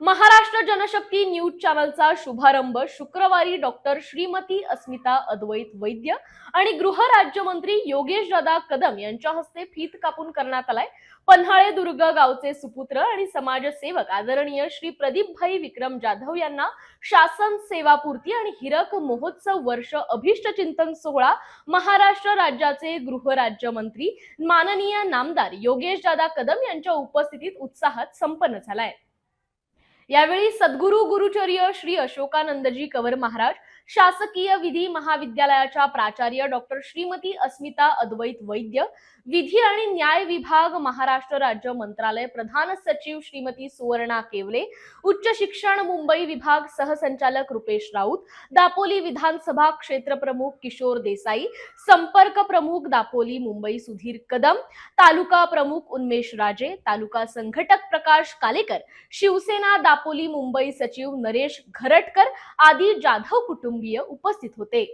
Maharashtra Janshakti news चॅनलचा शुभारंभ शुक्रवारी डॉक्टर श्रीमती अस्मिता अद्वैत वैद्य आणि गृह राज्यमंत्री योगेश दादा कदम यांच्या हस्ते फीत कापून करण्यात आलाय. पन्हाळे दुर्ग गावचे सुपुत्र आणि समाजसेवक आदरणीय श्री प्रदीपभाई विक्रम जाधव यांना शासन सेवापूर्ती आणि हिरक महोत्सव वर्ष अभिष्ट चिंतन सोहळा महाराष्ट्र राज्याचे गृह राज्यमंत्री माननीय नामदार योगेश दादा कदम यांच्या उपस्थितीत उत्साहात संपन्न झालाय. यावेळी सद्गुरू गुरुचर्य श्री अशोकानंदजी कवर महाराज शासकीय विधी महाविद्यालयाच्या प्राचार्य डॉक्टर श्रीमती अस्मिता अद्वैत वैद्य विधी आणि न्याय विभाग महाराष्ट्र राज्य मंत्रालय प्रधान सचिव श्रीमती सुवर्णा केवले उच्च शिक्षण मुंबई विभाग सहसंचालक रुपेश राऊत दापोली विधानसभा क्षेत्र प्रमुख किशोर देसाई संपर्क प्रमुख दापोली मुंबई सुधीर कदम तालुका प्रमुख उन्मेष राजे तालुका संघटक प्रकाश कालेकर शिवसेना दापोली मुंबई सचिव नरेश घरटकर आदी जाधव कुटुंबीय उपस्थित होते.